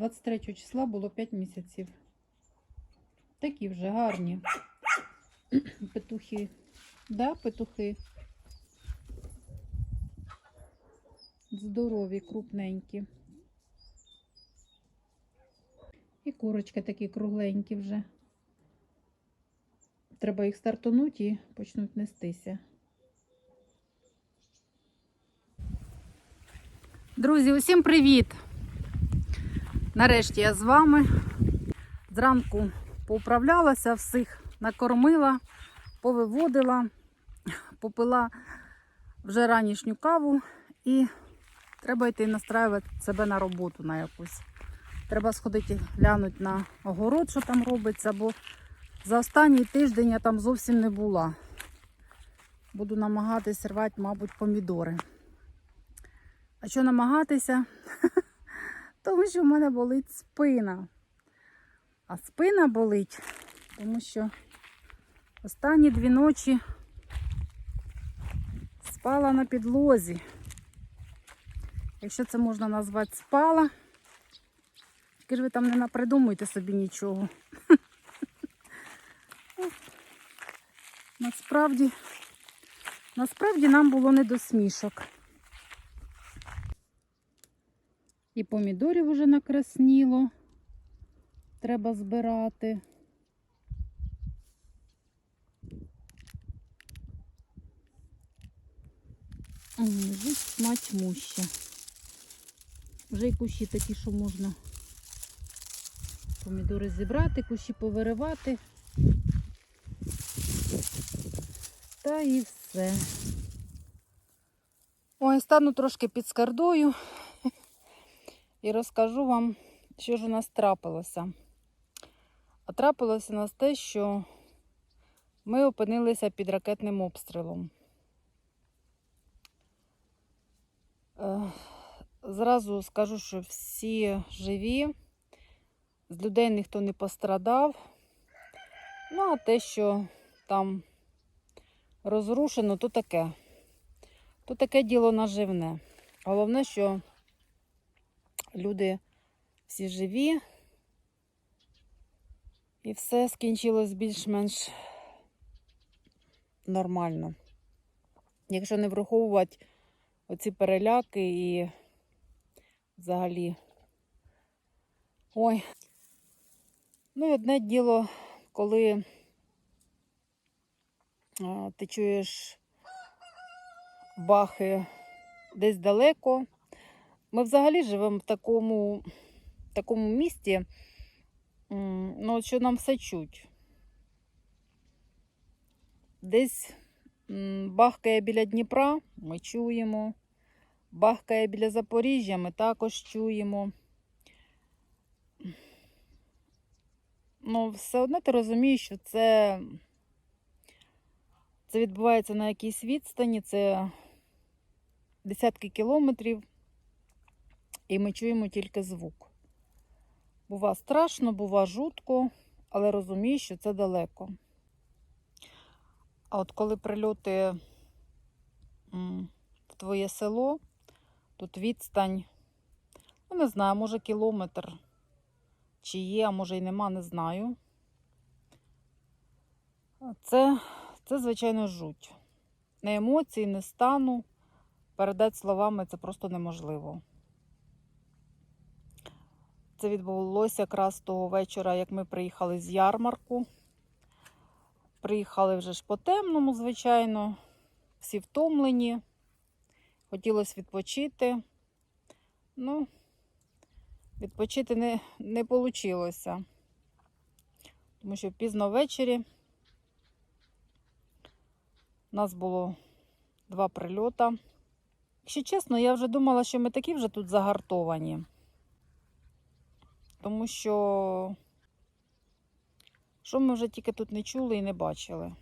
Да, 23 числа було 5 місяців. Такі вже гарні. Петухи. Да, петухи. Здорові, крупненькі. І курочки такі кругленькі вже. Треба їх стартануть і почнуть нестися. Друзі, усім привіт! Нарешті я з вами. Зранку поуправлялася, всіх накормила, повиводила, попила вже ранішню каву і треба йти настраювати себе на роботу на якусь. Треба сходити глянути на огород, що там робиться, бо за останній тиждень я там зовсім не була. Буду намагатися рвати, мабуть, помідори. А що намагатися? Тому що в мене болить спина. А спина болить, тому що останні дві ночі спала на підлозі. Якщо це можна назвати спала, тільки ж ви там не напридумуйте собі нічого. Насправді, насправді нам було не до смішок. І помідорів уже накрасніло. Треба збирати. Лежить мать муща. Вже й кущі такі, що можна помідори зібрати, кущі повиривати. Та і все. Ой, стану трошки під скардою і розкажу вам, що ж у нас трапилося. А трапилося у нас те, що ми опинилися під ракетним обстрілом. Е, Зразу скажу, що всі живі, з людей ніхто не пострадав. Ну, а те, що там розрушено, то таке. То таке діло наживне. Головне, що люди всі живі. І все скінчилось більш-менш нормально. Якщо не враховувати оці переляки і взагалі. Ой. Ну і одне діло, коли а, ти чуєш бахи десь далеко. Ми взагалі живемо в такому, такому місті, ну, що нам все чуть. Десь бахкає біля Дніпра, ми чуємо. Бахкає біля Запоріжжя, ми також чуємо. Ну, все одно ти розумієш, що це, це відбувається на якійсь відстані, це десятки кілометрів, і ми чуємо тільки звук. Бува страшно, бува жутко, але розумієш, що це далеко. А от коли прильоти в твоє село, тут відстань, ну не знаю, може кілометр, чи є, а може і нема, не знаю. Це, це звичайно, жуть. Не емоції, не стану. Передати словами це просто неможливо. Це відбулося якраз того вечора, як ми приїхали з ярмарку. Приїхали вже ж по темному, звичайно, всі втомлені. Хотілося відпочити. Ну, відпочити не, не вийшло. Тому що пізно ввечері у нас було два прильота. Якщо чесно, я вже думала, що ми такі вже тут загартовані. Тому що, що ми вже тільки тут не чули і не бачили.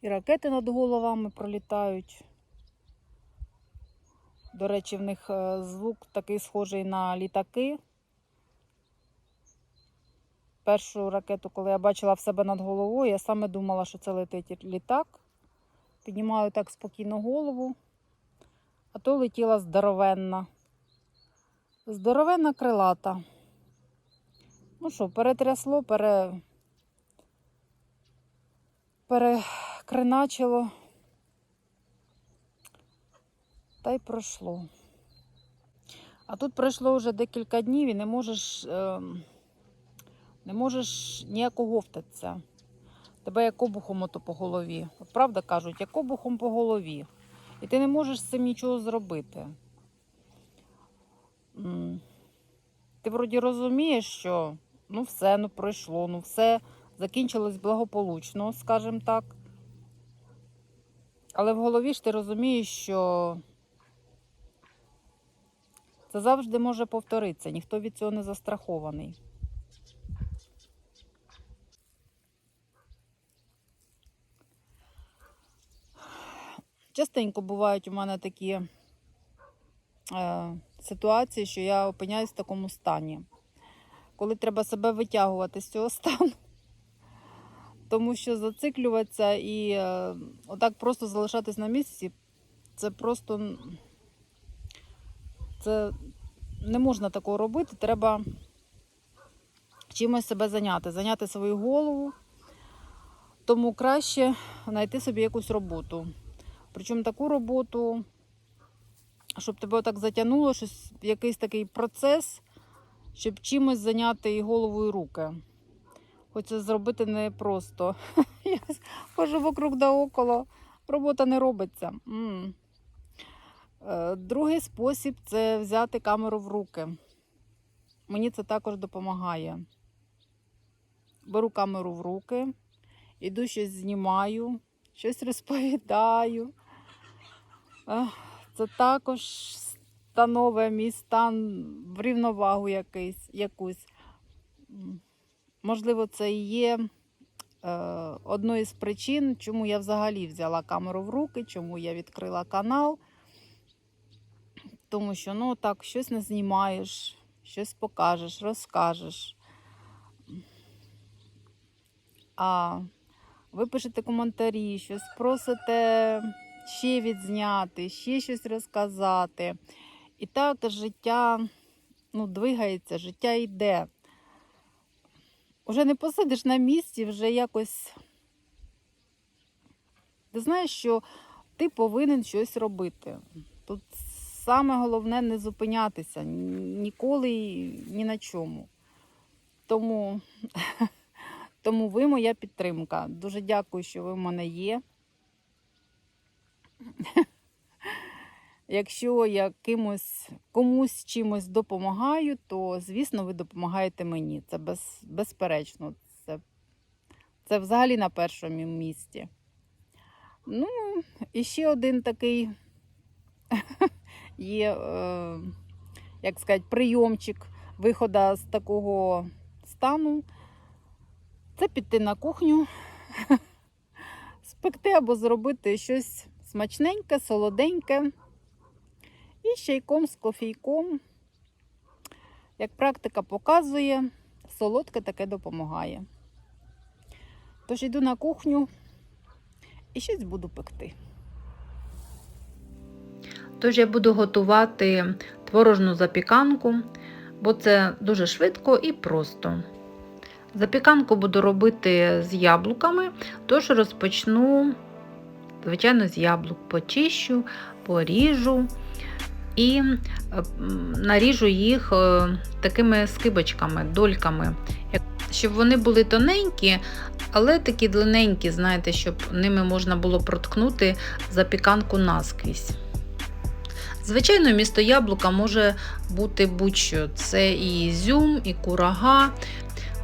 І ракети над головами пролітають. До речі, в них е, звук такий схожий на літаки. Першу ракету, коли я бачила в себе над головою, я саме думала, що це летить літак. Піднімаю так спокійно голову, а то летіла здоровенна. Здоровенна крилата. Ну що, перетрясло, пере... перекриначило. Та й пройшло. А тут пройшло вже декілька днів і не можеш, е, не можеш ніяко говтатися. Тебе як обухом ото по голові. От правда кажуть, як обухом по голові. І ти не можеш з цим нічого зробити. Ти вроді розумієш, що ну все, ну пройшло, ну все закінчилось благополучно, скажімо так. Але в голові ж ти розумієш, що це завжди може повторитися, ніхто від цього не застрахований. Частенько бувають у мене такі е, ситуації, що я опиняюсь в такому стані, коли треба себе витягувати з цього стану. Тому що зациклюватися і е, отак просто залишатись на місці, це просто це не можна такого робити. Треба чимось себе зайняти, зайняти свою голову. Тому краще знайти собі якусь роботу. Причому таку роботу, щоб тебе так затягнуло, щось, якийсь такий процес, щоб чимось зайняти і голову, і руки. Хоч це зробити непросто. Я хожу вокруг да около, робота не робиться. Е, Другий спосіб це взяти камеру в руки. Мені це також допомагає. Беру камеру в руки, іду щось знімаю, щось розповідаю. Ех, Це також станове мій стан в рівновагу якийсь, якусь. Можливо, це і є е, одною з причин, чому я взагалі взяла камеру в руки, чому я відкрила канал. Тому що ну так, щось не знімаєш, щось покажеш, розкажеш. А ви пишете коментарі, щось просите ще відзняти, ще щось розказати. І так життя ну, двигається, життя йде. Уже не посидиш на місці, вже якось. Ти знаєш, що ти повинен щось робити. Тут саме головне не зупинятися ніколи ні на чому. Тому, тому ви моя підтримка. Дуже дякую, що ви в мене є. Якщо я кимось, комусь чимось допомагаю, то, звісно, ви допомагаєте мені. Це без, безперечно. Це, це взагалі на першому місці. Ну, і ще один такий є, е, як сказати, прийомчик виходу з такого стану. Це піти на кухню, спекти або зробити щось смачненьке, солоденьке. І з чайком, з кофійком. Як практика показує, солодке таке допомагає. Тож йду на кухню і щось буду пекти. Тож я буду готувати творожну запіканку, бо це дуже швидко і просто. Запіканку буду робити з яблуками, тож розпочну, звичайно, з яблук почищу, поріжу і наріжу їх е, такими скибочками, дольками, щоб вони були тоненькі, але такі длинненькі, знаєте, щоб ними можна було проткнути запіканку наскрізь. Звичайно, місто яблука може бути будь-що. Це і ізюм, і курага,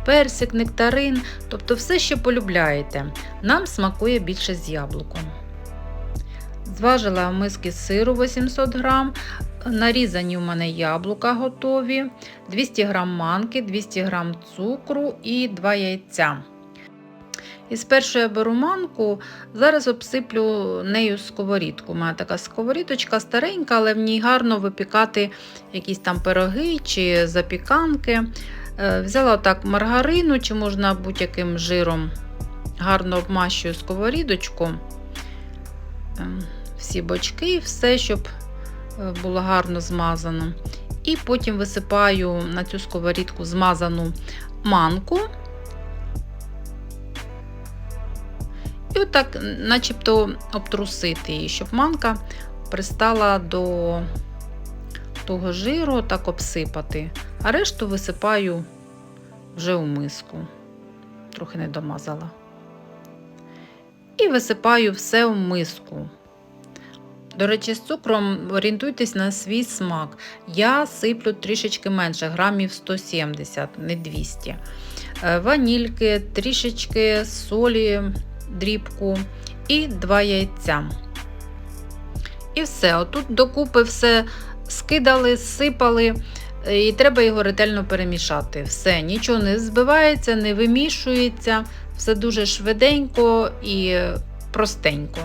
персик, нектарин, тобто все, що полюбляєте. Нам смакує більше з яблуком. Зважила в миски сиру 800 грам, нарізані у мене яблука готові, 200 г манки, 200 г цукру і 2 яйця. І спершу я беру манку, зараз обсиплю нею сковорідку. У мене така сковорідочка старенька, але в ній гарно випікати якісь там пироги чи запіканки. Е, Взяла так маргарину, чи можна будь-яким жиром. Гарно обмащую сковорідочку, Е, всі бочки, все, щоб е, було гарно змазано. І потім висипаю на цю сковорідку змазану манку. І отак, начебто, обтрусити її, щоб манка пристала до того жиру, так обсипати, а решту висипаю вже у миску. Трохи не домазала. І висипаю все в миску. До речі, з цукром орієнтуйтесь на свій смак. Я сиплю трішечки менше, грамів 170, не 200. Е, Ванільки, трішечки солі, дрібку і 2 яйця. І все. Отут докупи все скидали, сипали, е, і треба його ретельно перемішати. Все, нічого не збивається, не вимішується, все дуже швиденько і простенько.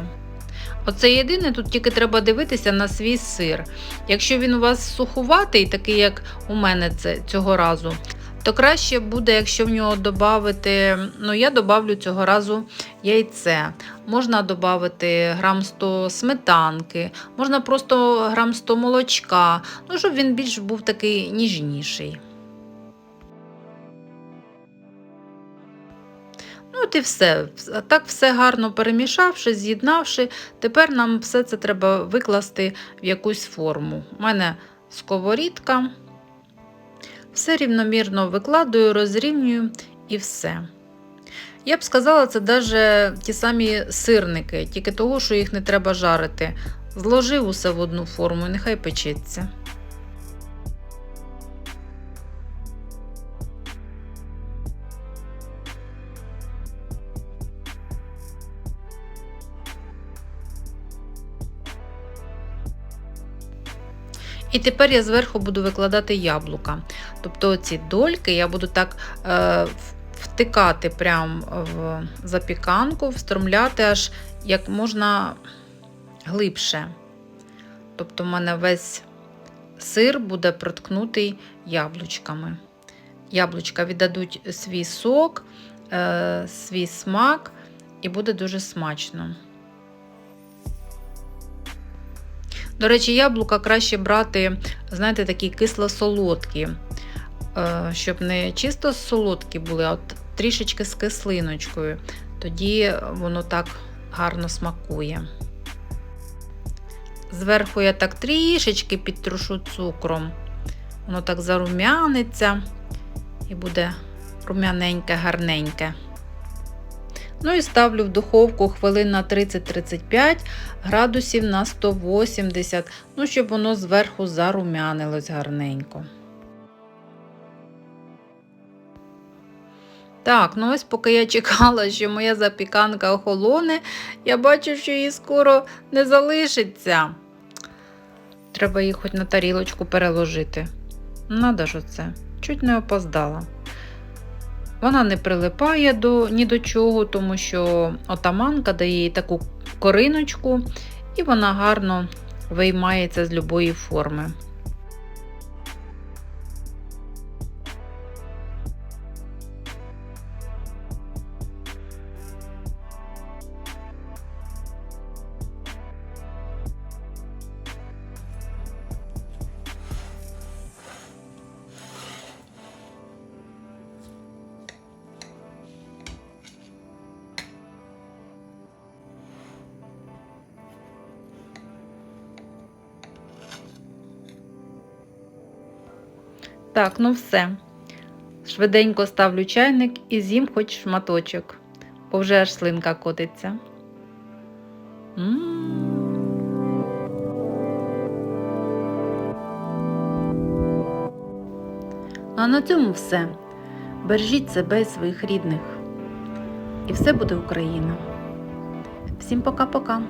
Оце єдине, тут тільки треба дивитися на свій сир. Якщо він у вас сухуватий, такий як у мене це цього разу, то краще буде, якщо в нього додати, ну я додавлю цього разу яйце. Можна додати грам 100 сметанки, можна просто грам 100 молочка, ну, щоб він більш був такий ніжніший. Ну, от і все. Так все гарно перемішавши, з'єднавши, тепер нам все це треба викласти в якусь форму. У мене сковорідка. Все рівномірно викладаю, розрівнюю і все. Я б сказала, це навіть ті самі сирники, тільки того, що їх не треба жарити. Зложив усе в одну форму і нехай печеться. І тепер я зверху буду викладати яблука. Тобто ці дольки я буду так е, втикати прямо в запіканку, встромляти аж як можна глибше. Тобто, в мене весь сир буде проткнутий яблучками. Яблучка віддадуть свій сок, е, свій смак, і буде дуже смачно. До речі, яблука краще брати, знаєте, такі кисло-солодкі, е, щоб не чисто солодкі були, а от трішечки з кислиночкою. Тоді воно так гарно смакує. Зверху я так трішечки підтрушу цукром. Воно так зарум'яниться і буде рум'яненьке, гарненьке. Ну і ставлю в духовку хвилин на 30-35 градусів на 180, ну, щоб воно зверху зарум'янилось гарненько. Так, ну ось поки я чекала, що моя запіканка охолоне, я бачу, що її скоро не залишиться. Треба її хоч на тарілочку переложити. Надо ж оце, чуть не опоздала. Вона не прилипає до, ні до чого, тому що отаманка дає їй таку кориночку, і вона гарно виймається з любої форми. Так, ну все. Швиденько ставлю чайник і з'їм хоч шматочок, бо вже аж слинка котиться. М. А на цьому все. Бережіть себе і своїх рідних. І все буде Україна. Всім пока-пока.